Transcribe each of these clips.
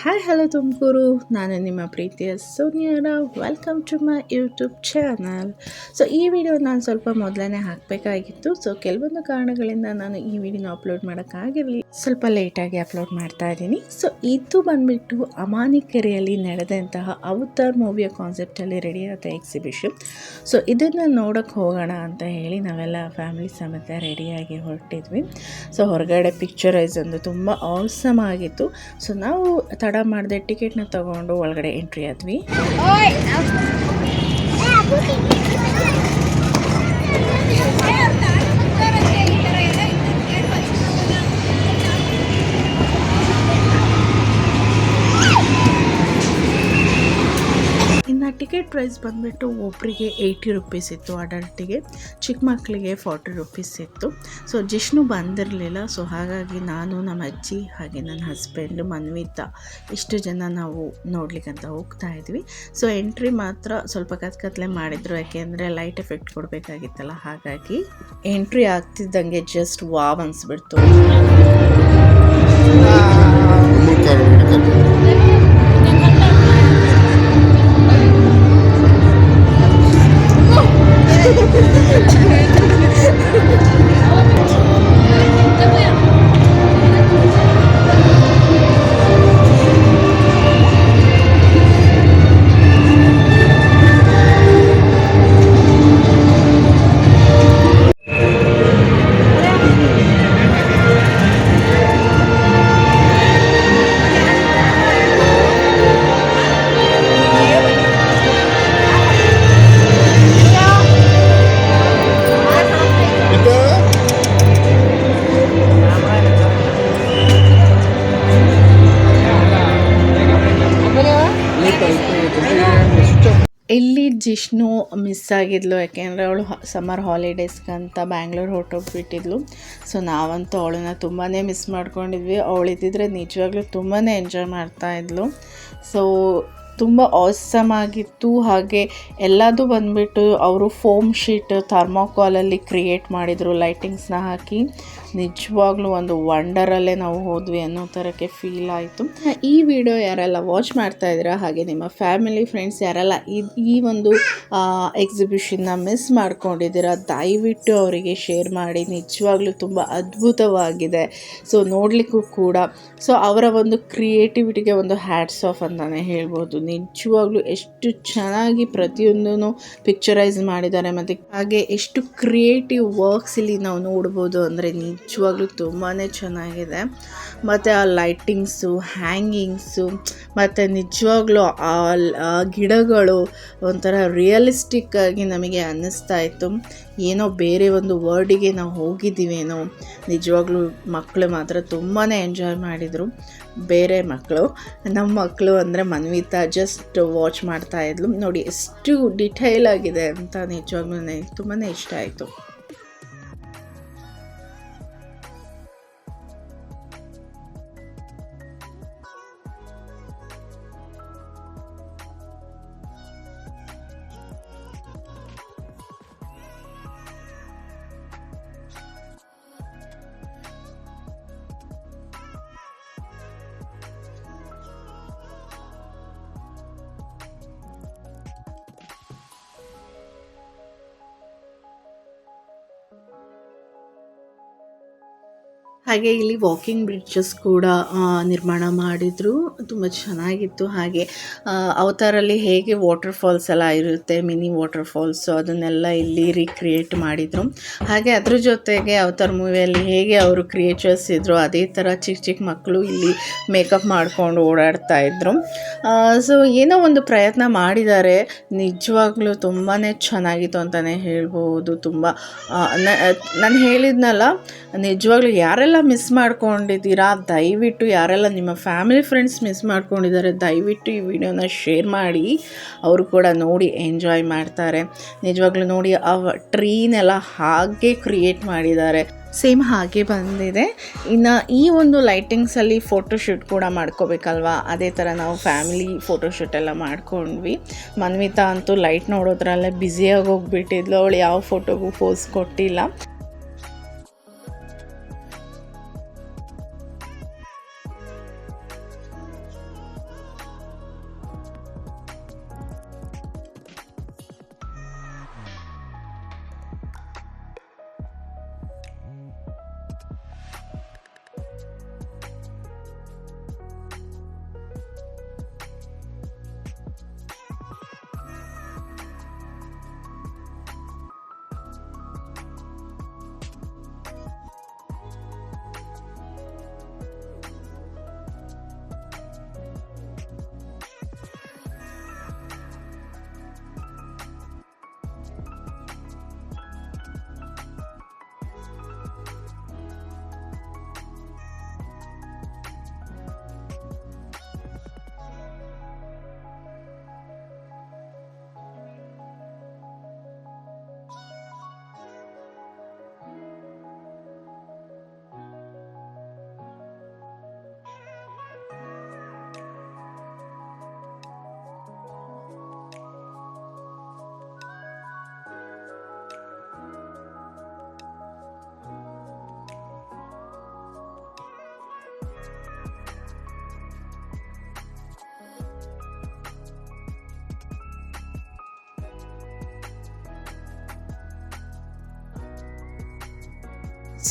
Hi hello Tumakuru ನಾನು ನಿಮ್ಮ ಪ್ರೀತಿಯ Rao welcome to my YouTube channel so ಈ ವಿಡಿಯೋ ನಾನು ಸ್ವಲ್ಪ ಮೊದಲನೇ ಹಾಕಬೇಕಾಗಿತ್ತು. ಸೊ ಕೆಲವೊಂದು ಕಾರಣಗಳಿಂದ ನಾನು ಈ ವಿಡಿಯೋನ ಅಪ್ಲೋಡ್ ಮಾಡೋಕ್ಕಾಗಿರಲಿ. ಸ್ವಲ್ಪ ಲೇಟಾಗಿ ಅಪ್ಲೋಡ್ ಮಾಡ್ತಾ ಇದ್ದೀನಿ. ಸೊ ಇದು ಬಂದುಬಿಟ್ಟು ಅಮಾನಿಕೆರೆಯಲ್ಲಿ ನಡೆದಂತಹ ಅವತಾರ್ ಮೂವಿಯ ಕಾನ್ಸೆಪ್ಟಲ್ಲಿ ರೆಡಿ ಆದ ಎಕ್ಸಿಬಿಷನ್ ಸೊ ಇದನ್ನು ನೋಡೋಕ್ಕೆ ಹೋಗೋಣ ಅಂತ ಹೇಳಿ ನಾವೆಲ್ಲ ಫ್ಯಾಮಿಲಿ ಸಮೇತ ರೆಡಿಯಾಗಿ ಹೊರಟಿದ್ವಿ. ಸೊ ಹೊರಗಡೆ ಪಿಕ್ಚರೈಸ್ ಒಂದು ತುಂಬ ಆಸಮ್ ಆಗಿತ್ತು. ಸೊ ನಾವು ತಡ ಮಾಡದೆ ಟಿಕೆಟ್ನ ತಗೊಂಡು ಒಳಗಡೆ ಎಂಟ್ರಿ ಆದ್ವಿ. ಟಿಕೆಟ್ ಪ್ರೈಸ್ ಬಂದುಬಿಟ್ಟು ಒಬ್ಬರಿಗೆ ಏಯ್ಟಿ ರುಪೀಸ್ ಇತ್ತು ಅಡಲ್ಟಿಗೆ ಚಿಕ್ಕ ಮಕ್ಕಳಿಗೆ ಫಾರ್ಟಿ ರುಪೀಸ್ ಇತ್ತು. ಸೊ ಜಿಷ್ಣು ಬಂದಿರಲಿಲ್ಲ. ಸೊ ಹಾಗಾಗಿ ನಾನು, ನಮ್ಮ ಅಜ್ಜಿ ಹಾಗೆ ನನ್ನ ಹಸ್ಬೆಂಡು ಮನ್ವಿತಾ, ಇಷ್ಟು ಜನ ನಾವು ನೋಡ್ಲಿಕ್ಕಂತ ಹೋಗ್ತಾ ಇದ್ವಿ. ಸೊ ಎಂಟ್ರಿ ಮಾತ್ರ ಸ್ವಲ್ಪ ಕತ್ಕತ್ಲೆ ಮಾಡಿದ್ರು. ಯಾಕೆಂದರೆ ಲೈಟ್ ಎಫೆಕ್ಟ್ ಕೊಡಬೇಕಾಗಿತ್ತಲ್ಲ, ಹಾಗಾಗಿ ಎಂಟ್ರಿ ಆಗ್ತಿದ್ದಂಗೆ ಜಸ್ಟ್ ವಾವ್ ಅನ್ಸ್ಬಿಡ್ತು. ಜಿಷ್ಣು ಮಿಸ್ ಆಗಿದ್ಲು, ಯಾಕೆಂದರೆ ಅವಳು ಸಮ್ಮರ್ ಹಾಲಿಡೇಸ್ಗಂತ ಬ್ಯಾಂಗ್ಳೂರ್ ಹೊರಟೋಗ್ಬಿಟ್ಟಿದ್ಲು. ಸೊ ನಾವಂತೂ ಅವಳನ್ನ ತುಂಬಾ ಮಿಸ್ ಮಾಡ್ಕೊಂಡಿದ್ವಿ. ಅವಳಿದ್ದಿದ್ರೆ ನಿಜವಾಗ್ಲೂ ತುಂಬಾ ಎಂಜಾಯ್ ಮಾಡ್ತಾಯಿದ್ಲು ಸೊ ತುಂಬ ಆಸಮ್ ಆಗಿತ್ತು. ಹಾಗೆ ಎಲ್ಲದು ಬಂದುಬಿಟ್ಟು ಅವರು ಫೋಮ್ ಶೀಟ್ ಥರ್ಮಾಕಾಲಲ್ಲಿ ಕ್ರಿಯೇಟ್ ಮಾಡಿದರು ಲೈಟಿಂಗ್ಸ್ನ ಹಾಕಿ. ನಿಜವಾಗ್ಲೂ ಒಂದು ವಂಡರಲ್ಲೇ ನಾವು ಹೋದ್ವಿ ಅನ್ನೋ ಥರಕ್ಕೆ ಫೀಲ್ ಆಯಿತು. ಈ ವಿಡಿಯೋ ಯಾರೆಲ್ಲ ವಾಚ್ ಮಾಡ್ತಾ ಇದ್ದೀರಾ, ಹಾಗೆ ನಿಮ್ಮ ಫ್ಯಾಮಿಲಿ ಫ್ರೆಂಡ್ಸ್ ಯಾರೆಲ್ಲ ಈ ಒಂದು ಎಕ್ಸಿಬಿಷನ್ನ ಮಿಸ್ ಮಾಡ್ಕೊಂಡಿದ್ದೀರಾ, ದಯವಿಟ್ಟು ಅವರಿಗೆ ಶೇರ್ ಮಾಡಿ. ನಿಜವಾಗ್ಲೂ ತುಂಬ ಅದ್ಭುತವಾಗಿದೆ. ಸೊ ನೋಡಲಿಕ್ಕೂ ಕೂಡ. ಸೊ ಅವರ ಒಂದು ಕ್ರಿಯೇಟಿವಿಟಿಗೆ ಒಂದು ಹ್ಯಾಟ್ಸ್ ಆಫ್ ಅಂತಲೇ ಹೇಳ್ಬೋದು. ನಿಜವಾಗ್ಲೂ ಎಷ್ಟು ಚೆನ್ನಾಗಿ ಪ್ರತಿಯೊಂದೂ ಪಿಕ್ಚರೈಸ್ ಮಾಡಿದ್ದಾರೆ. ಮತ್ತು ಹಾಗೆ ಎಷ್ಟು ಕ್ರಿಯೇಟಿವ್ ವರ್ಕ್ಸ್ ಇಲ್ಲಿ ನಾವು ನೋಡ್ಬೋದು ಅಂದರೆ ನಿಜವಾಗ್ಲೂ ತುಂಬಾ ಚೆನ್ನಾಗಿದೆ. ಮತ್ತು ಆ ಲೈಟಿಂಗ್ಸು ಹ್ಯಾಂಗಿಂಗ್ಸು ಮತ್ತು ನಿಜವಾಗ್ಲೂ ಆ ಗಿಡಗಳು ಒಂಥರ ರಿಯಲಿಸ್ಟಿಕ್ ಆಗಿ ನಮಗೆ ಅನ್ನಿಸ್ತಾ ಇತ್ತು. ಏನೋ ಬೇರೆ ಒಂದು ವರ್ಡಿಗೆ ನಾವು ಹೋಗಿದ್ದೀವೇನೋ, ನಿಜವಾಗ್ಲೂ ಮಕ್ಕಳು ಮಾತ್ರ ತುಂಬಾ ಎಂಜಾಯ್ ಮಾಡಿದರು. ಬೇರೆ ಮಕ್ಕಳು ನಮ್ಮ ಮಕ್ಕಳು ಅಂದರೆ ಮನ್ವಿತಾ ಜಸ್ಟ್ ವಾಚ್ ಮಾಡ್ತಾ ಇದ್ಲು. ನೋಡಿ, ಎಷ್ಟು ಡಿಟೈಲ್ ಆಗಿದೆ ಅಂತ ನಿಜವಾಗ್ಲೂ ನನಗೆ ತುಂಬಾ ಇಷ್ಟ ಆಯಿತು. ಹಾಗೆ ಇಲ್ಲಿ ವಾಕಿಂಗ್ ಬ್ರಿಡ್ಜಸ್ ಕೂಡ ನಿರ್ಮಾಣ ಮಾಡಿದರು. ತುಂಬ ಚೆನ್ನಾಗಿತ್ತು ಹಾಗೆ. ಅವತಾರಲ್ಲಿ ಹೇಗೆ ವಾಟರ್ ಫಾಲ್ಸ್ ಎಲ್ಲ ಇರುತ್ತೆ ಮಿನಿ ವಾಟರ್ ಫಾಲ್ಸು ಅದನ್ನೆಲ್ಲ ಇಲ್ಲಿ ರೀಕ್ರಿಯೇಟ್ ಮಾಡಿದರು. ಹಾಗೆ ಅದ್ರ ಜೊತೆಗೆ ಅವತಾರ್ ಮೂವಿಯಲ್ಲಿ ಹೇಗೆ ಅವರು ಕ್ರಿಯೇಚರ್ಸ್ ಇದ್ದರು ಅದೇ ಥರ ಚಿಕ್ಕ ಚಿಕ್ಕ ಮಕ್ಕಳು ಇಲ್ಲಿ ಮೇಕಪ್ ಮಾಡಿಕೊಂಡು ಓಡಾಡ್ತಾ ಇದ್ರು. ಸೊ ಏನೋ ಒಂದು ಪ್ರಯತ್ನ ಮಾಡಿದ್ದಾರೆ. ನಿಜವಾಗ್ಲೂ ತುಂಬಾ ಚೆನ್ನಾಗಿತ್ತು ಅಂತಲೇ ಹೇಳ್ಬೋದು. ತುಂಬ ನಾನು ಹೇಳಿದ್ನಲ್ಲ, ನಿಜವಾಗ್ಲೂ ಯಾರೆಲ್ಲ ಮಿಸ್ ಮಾಡ್ಕೊಂಡಿದ್ದೀರಾ? ದಯವಿಟ್ಟು ಯಾರೆಲ್ಲ ನಿಮ್ಮ ಫ್ಯಾಮಿಲಿ ಫ್ರೆಂಡ್ಸ್ ಮಿಸ್ ಮಾಡ್ಕೊಂಡಿದ್ದಾರೆ, ದಯವಿಟ್ಟು ಈ ವಿಡಿಯೋನ ಶೇರ್ ಮಾಡಿ. ಅವರು ಕೂಡ ನೋಡಿ ಎಂಜಾಯ್ ಮಾಡ್ತಾರೆ. ನಿಜವಾಗ್ಲೂ ನೋಡಿ ಆ ಟ್ರೀನೆಲ್ಲ ಹಾಗೆ ಕ್ರಿಯೇಟ್ ಮಾಡಿದ್ದಾರೆ. ಸೇಮ್ ಹಾಗೆ ಬಂದಿದೆ. ಇನ್ನು ಈ ಒಂದು ಲೈಟಿಂಗ್ಸಲ್ಲಿ ಫೋಟೋಶೂಟ್ ಕೂಡ ಮಾಡ್ಕೋಬೇಕಲ್ವಾ? ಅದೇ ಥರ ನಾವು ಫ್ಯಾಮಿಲಿ ಫೋಟೋಶೂಟ್ ಎಲ್ಲ ಮಾಡ್ಕೊಂಡ್ವಿ. ಮನ್ವಿತಾ ಅಂತೂ ಲೈಟ್ ನೋಡೋದ್ರಲ್ಲೇ ಬ್ಯುಸಿಯಾಗಿ ಹೋಗ್ಬಿಟ್ಟಿದ್ಲು. ಅವಳು ಯಾವ ಫೋಟೋಗೂ ಪೋಸ್ ಕೊಟ್ಟಿಲ್ಲ.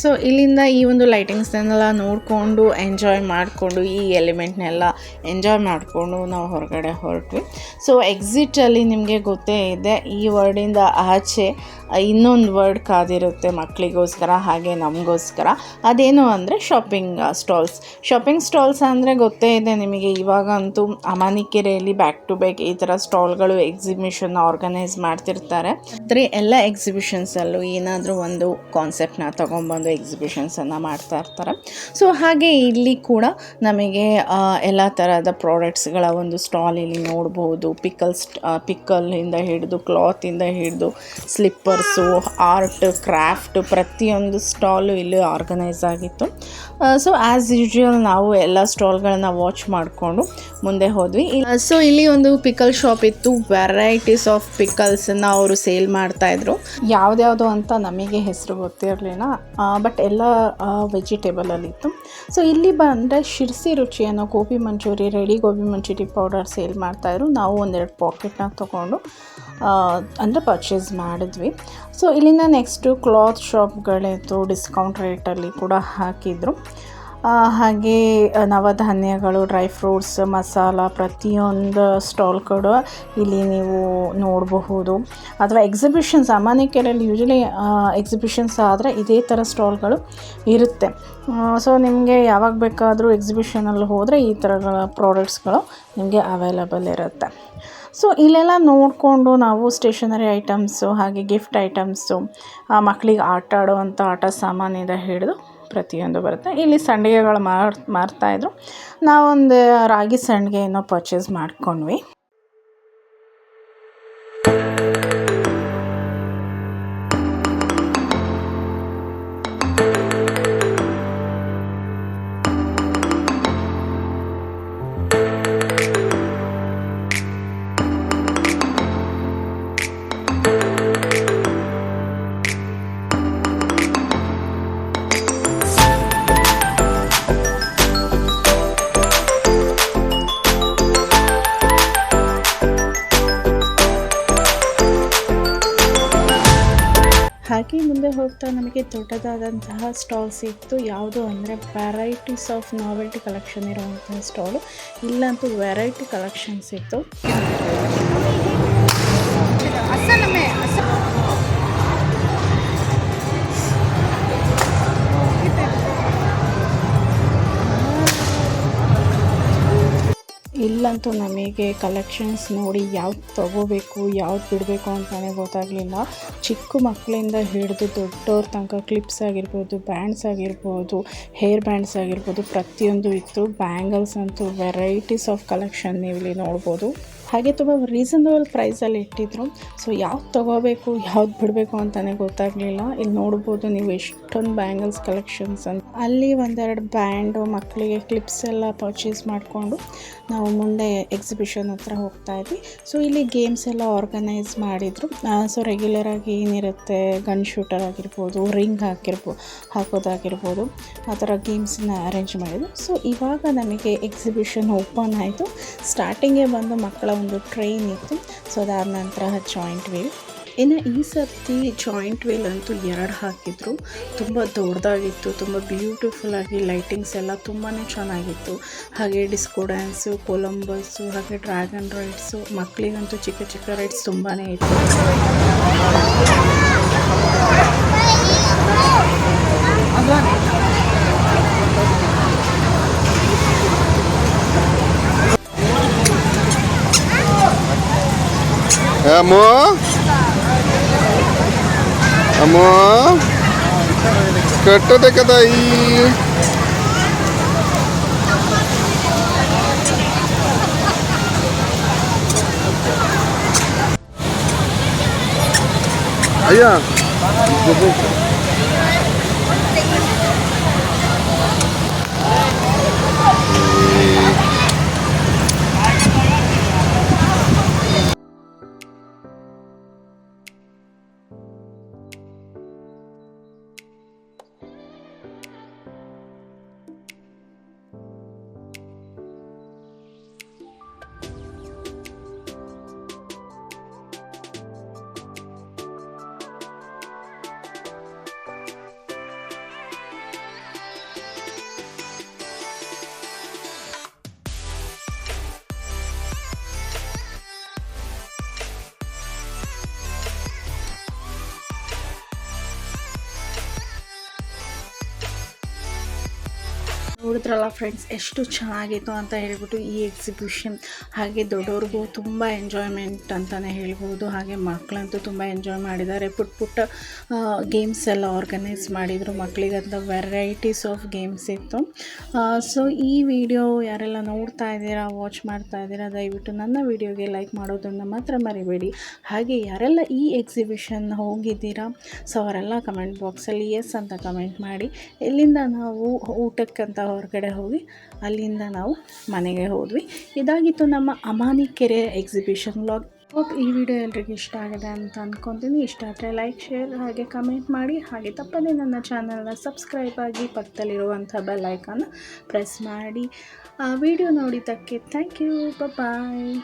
ಸೊ ಇಲ್ಲಿಂದ ಈ ಒಂದು ಲೈಟಿಂಗ್ಸ್ನೆಲ್ಲ ನೋಡಿಕೊಂಡು ಎಂಜಾಯ್ ಮಾಡಿಕೊಂಡು ಈ ಎಲಿಮೆಂಟ್ನೆಲ್ಲ ಎಂಜಾಯ್ ಮಾಡಿಕೊಂಡು ನಾವು ಹೊರಗಡೆ ಹೊರಟ್ವಿ. ಸೊ ಎಕ್ಸಿಟಲ್ಲಿ ನಿಮಗೆ ಗೊತ್ತೇ ಇದೆ, ಈ ವರ್ಡಿಂದ ಆಚೆ ಇನ್ನೊಂದು ವರ್ಡ್ ಕಾದಿರುತ್ತೆ ಮಕ್ಕಳಿಗೋಸ್ಕರ ಹಾಗೆ ನಮಗೋಸ್ಕರ. ಅದೇನು ಅಂದರೆ ಶಾಪಿಂಗ್ ಸ್ಟಾಲ್ಸ್ ಶಾಪಿಂಗ್ ಸ್ಟಾಲ್ಸ್ ಅಂದರೆ ಗೊತ್ತೇ ಇದೆ ನಿಮಗೆ, ಇವಾಗಂತೂ ಅಮಾನಿಕೆರೆಯಲ್ಲಿ ಬ್ಯಾಕ್ ಟು ಬ್ಯಾಕ್ ಈ ಥರ ಸ್ಟಾಲ್ಗಳು ಎಕ್ಸಿಬಿಷನ್ ಆರ್ಗನೈಸ್ ಮಾಡ್ತಿರ್ತಾರೆ. ಆದರೆ ಎಲ್ಲ ಎಕ್ಸಿಬಿಷನ್ಸಲ್ಲೂ ಏನಾದರೂ ಒಂದು ಕಾನ್ಸೆಪ್ಟನ್ನ ತೊಗೊಂಬಂದು ಎಕ್ಸಿಬಿಷನ್ಸನ್ನು ಮಾಡ್ತಾ ಇರ್ತಾರೆ. ಸೊ ಹಾಗೆ ಇಲ್ಲಿ ಕೂಡ ನಮಗೆ ಎಲ್ಲ ಥರದ ಪ್ರಾಡಕ್ಟ್ಸ್ಗಳ ಒಂದು ಸ್ಟಾಲ್ ಇಲ್ಲಿ ನೋಡ್ಬೋದು. ಪಿಕಲ್ಸ್ ಪಿಕ್ಕಲ್ಲಿಂದ ಹಿಡಿದು ಕ್ಲಾತಿಂದ ಹಿಡಿದು ಸ್ಲಿಪ್ಪರ್ಸು ಆರ್ಟ್, ಕ್ರಾಫ್ಟ್ ಪ್ರತಿಯೊಂದು ಸ್ಟಾಲು ಇಲ್ಲಿ ಆರ್ಗನೈಸ್ ಆಗಿತ್ತು. ಸೊ ಆ್ಯಸ್ ಯೂಶ್ವಲ್ ನಾವು ಎಲ್ಲ ಸ್ಟಾಲ್ಗಳನ್ನ ವಾಚ್ ಮಾಡಿಕೊಂಡು ಮುಂದೆ ಹೋದ್ವಿ. ಸೊ ಇಲ್ಲಿ ಒಂದು ಪಿಕಲ್ ಶಾಪ್ ಇತ್ತು. ವೆರೈಟೀಸ್ ಆಫ್ ಪಿಕಲ್ಸನ್ನು ಅವರು ಸೇಲ್ ಮಾಡ್ತಾಯಿದ್ರು ಯಾವುದ್ಯಾವುದು ಅಂತ ನಮಗೆ ಹೆಸರು ಗೊತ್ತಿರಲಿಲ್ಲ. ಬಟ್ ಎಲ್ಲ ವೆಜಿಟೇಬಲಲ್ಲಿ ಇತ್ತು. ಸೊ ಇಲ್ಲಿ ಬಂದರೆ ಶಿರ್ಸಿ ರುಚಿ ಅನ್ನೋ gobi manchuri ready gobi manchuri powder sale ಮಾಡ್ತಾಯಿದ್ರು ನಾವು ಒಂದೆರಡು ಪಾಕೆಟ್ನ ತೊಗೊಂಡು ಅಂದರೆ ಪರ್ಚೇಸ್ ಮಾಡಿದ್ವಿ. ಸೊ ಇಲ್ಲಿಂದ ನೆಕ್ಸ್ಟು ಕ್ಲಾತ್ ಶಾಪ್ಗಳಿತ್ತು ಡಿಸ್ಕೌಂಟ್ ರೇಟಲ್ಲಿ ಕೂಡ ಹಾಕಿದರು. ಹಾಗೆ ನವಧಾನ್ಯಗಳು ಡ್ರೈ ಫ್ರೂಟ್ಸ್ ಮಸಾಲ ಪ್ರತಿಯೊಂದು ಸ್ಟಾಲ್ ಕೂಡ ಇಲ್ಲಿ ನೀವು ನೋಡಬಹುದು. ಅಥವಾ ಎಕ್ಸಿಬಿಷನ್ಸ್ ಅಮಾನಿಕೆರೆಯಲ್ಲಿ ಯೂಶಲಿ ಎಕ್ಸಿಬಿಷನ್ಸ್ ಆದರೆ ಇದೇ ಥರ ಸ್ಟಾಲ್ಗಳು ಇರುತ್ತೆ. ಸೊ ನಿಮಗೆ ಯಾವಾಗ ಬೇಕಾದರೂ ಎಕ್ಸಿಬಿಷನಲ್ಲಿ ಹೋದರೆ ಈ ಥರಗಳ ಪ್ರಾಡಕ್ಟ್ಸ್ಗಳು ನಿಮಗೆ ಅವೈಲಬಲ್ ಇರುತ್ತೆ. ಸೊ ಇಲ್ಲೆಲ್ಲ ನೋಡಿಕೊಂಡು ನಾವು ಸ್ಟೇಷನರಿ ಐಟಮ್ಸು ಹಾಗೆ ಗಿಫ್ಟ್ ಐಟಮ್ಸು ಮಕ್ಕಳಿಗೆ ಆಟ ಆಡುವಂಥ ಆಟ ಸಾಮಾನಿಂದ ಹಿಡಿದು ಪ್ರತಿಯೊಂದು ಬರುತ್ತೆ. ಇಲ್ಲಿ ಸಂಡಿಗೆಗಳು ಮಾರ್ ಮಾರ್ತಾಯಿದ್ರು ನಾವೊಂದು ರಾಗಿ ಸಂಡಿಗೆಯನ್ನು ಪರ್ಚೇಸ್ ಮಾಡ್ಕೊಂಡ್ವಿ. ಹೋಗ್ತಾ ನಮಗೆ ದೊಡ್ಡದಾದಂತಹ ಸ್ಟಾಲ್ ಸಿಕ್ತು ಯಾವುದು ಅಂದರೆ ವೆರೈಟೀಸ್ ಆಫ್ ನಾವೆಲ್ಟಿ ಕಲೆಕ್ಷನ್ ಇರುವಂತಹ ಸ್ಟಾಲು. ಇಲ್ಲಂತೂ ವೆರೈಟಿ ಕಲೆಕ್ಷನ್ಸ್ ಸಿಕ್ತು ಇಲ್ಲಂತೂ ನಮಗೆ ಕಲೆಕ್ಷನ್ಸ್ ನೋಡಿ ಯಾವ್ದು ತಗೋಬೇಕು, ಯಾವ್ದು ಬಿಡಬೇಕು ಅಂತಲೇ ಗೊತ್ತಾಗಲಿಲ್ಲ. ಚಿಕ್ಕ ಮಕ್ಕಳಿಂದ ಹಿಡಿದು ದೊಡ್ಡವ್ರ ತನಕ ಕ್ಲಿಪ್ಸ್ ಆಗಿರ್ಬೋದು ಬ್ಯಾಂಡ್ಸ್ ಆಗಿರ್ಬೋದು ಹೇರ್ ಬ್ಯಾಂಡ್ಸ್ ಆಗಿರ್ಬೋದು ಪ್ರತಿಯೊಂದು ಇತ್ತು. ಬ್ಯಾಂಗಲ್ಸ್ ಅಂತೂ ವೆರೈಟೀಸ್ ಆಫ್ ಕಲೆಕ್ಷನ್ ನೀವು ಇಲ್ಲಿ ನೋಡ್ಬೋದು. ಹಾಗೆ ತುಂಬ ರೀಸನಬಲ್ ಪ್ರೈಸಲ್ಲಿ ಇಟ್ಟಿದ್ರು. ಸೊ ಯಾವ್ದು ತೊಗೋಬೇಕು, ಯಾವ್ದು ಬಿಡಬೇಕು ಅಂತಲೇ ಗೊತ್ತಾಗಲಿಲ್ಲ. ಇಲ್ಲಿ ನೋಡ್ಬೋದು ನೀವು ಎಷ್ಟೊಂದು ಬ್ಯಾಂಗಲ್ಸ್ ಕಲೆಕ್ಷನ್ಸ್ ಅಂತ ಅಲ್ಲಿ ಒಂದೆರಡು ಬ್ಯಾಂಡು ಮಕ್ಕಳಿಗೆ ಕ್ಲಿಪ್ಸ್ ಎಲ್ಲ ಪರ್ಚೇಸ್ ಮಾಡಿಕೊಂಡು ನಾವು ಮುಂದೆ ಎಕ್ಸಿಬಿಷನ್ ಹತ್ರ ಹೋಗ್ತಾ ಇದ್ವಿ. ಸೊ ಇಲ್ಲಿ ಗೇಮ್ಸ್ ಎಲ್ಲ ಆರ್ಗನೈಸ್ ಮಾಡಿದರು. ಸೊ ರೆಗ್ಯುಲರಾಗಿ ಏನಿರುತ್ತೆ? ಗನ್ ಶೂಟರ್ ಆಗಿರ್ಬೋದು ರಿಂಗ್ ಹಾಕಿರ್ಬೋ ಹಾಕೋದಾಗಿರ್ಬೋದು. ಆ ಥರ ಗೇಮ್ಸನ್ನ ಅರೇಂಜ್ ಮಾಡಿದ್ರು. ಸೊ ಇವಾಗ ನಮಗೆ ಎಕ್ಸಿಬಿಷನ್ ಓಪನ್ ಆಯಿತು. ಸ್ಟಾರ್ಟಿಂಗೇ ಬಂದು ಮಕ್ಕಳ ಒಂದು ಟ್ರೈನ್ ಇತ್ತು. ಸೊ ಅದಾದ ನಂತರ ಜಾಯಿಂಟ್ ವೀಲ್ ಇನ್ನು ಈ ಸರ್ತಿ ಜಾಯಿಂಟ್ ವೀಲ್ ಅಂತೂ ಎರಡು ಹಾಕಿದ್ರು. ತುಂಬ ದೊಡ್ಡದಾಗಿತ್ತು, ತುಂಬ ಬ್ಯೂಟಿಫುಲ್ಲಾಗಿ ಲೈಟಿಂಗ್ಸ್ ಎಲ್ಲ ತುಂಬಾ ಚೆನ್ನಾಗಿತ್ತು. ಹಾಗೆ ಡಿಸ್ಕೋ ಡ್ಯಾನ್ಸು ಕೊಲಂಬಸ್ಸು ಹಾಗೆ ಡ್ರ್ಯಾಗನ್ ರೈಡ್ಸು ಮಕ್ಕಳಿಗಂತೂ ಚಿಕ್ಕ ಚಿಕ್ಕ ರೈಡ್ಸ್ ತುಂಬಾ ಇತ್ತು. Amo? Amo? Kato de kadai. Ayan. Ayan. ನೋಡಿದ್ರಲ್ಲ ಫ್ರೆಂಡ್ಸ್ ಎಷ್ಟು ಚೆನ್ನಾಗಿತ್ತು ಅಂತ ಹೇಳ್ಬಿಟ್ಟು ಈ ಎಕ್ಸಿಬಿಷನ್ ಹಾಗೆ ದೊಡ್ಡವ್ರಿಗೂ ತುಂಬ ಎಂಜಾಯ್ಮೆಂಟ್ ಅಂತಲೇ ಹೇಳ್ಬೋದು. ಹಾಗೆ ಮಕ್ಕಳಂತೂ ತುಂಬ ಎಂಜಾಯ್ ಮಾಡಿದ್ದಾರೆ. ಪುಟ್ಟ ಪುಟ್ಟ ಗೇಮ್ಸ್ ಎಲ್ಲ ಆರ್ಗನೈಸ್ ಮಾಡಿದರು ಮಕ್ಕಳಿಗಂತ ವೆರೈಟೀಸ್ ಆಫ್ ಗೇಮ್ಸ್ ಇತ್ತು. ಸೊ ಈ ವಿಡಿಯೋ ಯಾರೆಲ್ಲ ನೋಡ್ತಾ ಇದ್ದೀರಾ ವಾಚ್ ಮಾಡ್ತಾ ಇದ್ದೀರಾ, ದಯವಿಟ್ಟು ನನ್ನ ವಿಡಿಯೋಗೆ ಲೈಕ್ ಮಾಡೋದನ್ನು ಮಾತ್ರ ಮರಿಬೇಡಿ. ಹಾಗೆ ಯಾರೆಲ್ಲ ಈ ಎಕ್ಸಿಬಿಷನ್ ಹೋಗಿದ್ದೀರಾ ಸೊ ಅವರೆಲ್ಲ ಕಮೆಂಟ್ ಬಾಕ್ಸಲ್ಲಿ ಎಸ್ ಅಂತ ಕಮೆಂಟ್ ಮಾಡಿ. ಎಲ್ಲಿಂದ ನಾವು ಊಟಕ್ಕಂತ ಹೊರಗಡೆ ಹೋಗಿ ಅಲ್ಲಿಂದ ನಾವು ಮನೆಗೆ ಹೋದ್ವಿ. ಇದಾಗಿತ್ತು ನಮ್ಮ Amani Kere exhibition vlog hope ಈ ವಿಡಿಯೋ ಎಲ್ರಿಗೂ ಇಷ್ಟ ಆಗಿದೆ ಅಂತ ಅಂದ್ಕೊತೀನಿ ಇಷ್ಟ ಆದರೆ ಲೈಕ್ ಶೇರ್ ಹಾಗೆ ಕಮೆಂಟ್ ಮಾಡಿ. ಹಾಗೆ ತಪ್ಪದೇ ನನ್ನ ಚಾನಲ್ನ ಸಬ್ಸ್ಕ್ರೈಬ್ ಆಗಿ ಪಕ್ಕದಲ್ಲಿರುವಂಥ ಬೆಲ್ ಐಕಾನ್ನ ಪ್ರೆಸ್ ಮಾಡಿ. ಆ ವಿಡಿಯೋ ನೋಡಿದ್ದಕ್ಕೆ ಥ್ಯಾಂಕ್ ಯು ಬಾಯ್